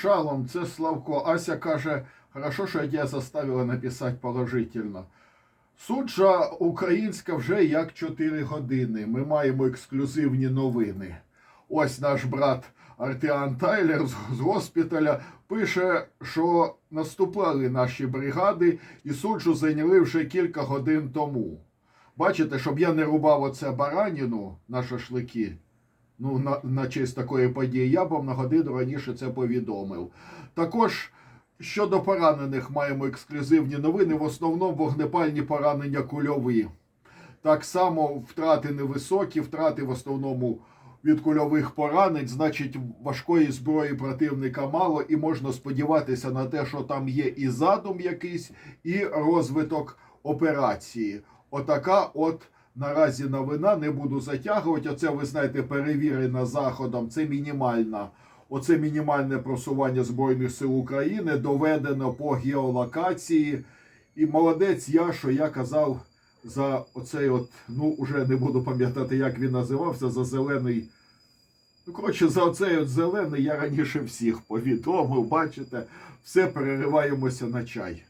Шалом, це Славко. Ася каже, хорошо, що я заставила написати положительно. Суджа українська вже як 4 години. Ми маємо ексклюзивні новини. Ось наш брат Артіан Тайлер з госпіталя пише, що наступали наші бригади і суджу зайняли вже кілька годин тому. Бачите, щоб я не рубав оце бараніну на шашлики, ну, на, на честь такої події, я вам на годину раніше це повідомив. Також щодо поранених маємо ексклюзивні новини, в основному вогнепальні поранення кульові. Так само втрати невисокі, втрати в основному від кульових поранень, значить, важкої зброї противника мало, і можна сподіватися на те, що там є і задум якийсь, і розвиток операції. Отака от наразі новина, не буду затягувати. Оце, ви знаєте, перевірена Заходом, це мінімальна. Оце мінімальне просування Збройних сил України доведено по геолокації. І молодець я, що я казав за оцей от, ну уже не буду пам'ятати, як він називався, за зелений. Ну, коротше, за оцей от зелений я раніше всіх повідомив, бачите, все перериваємося на чай.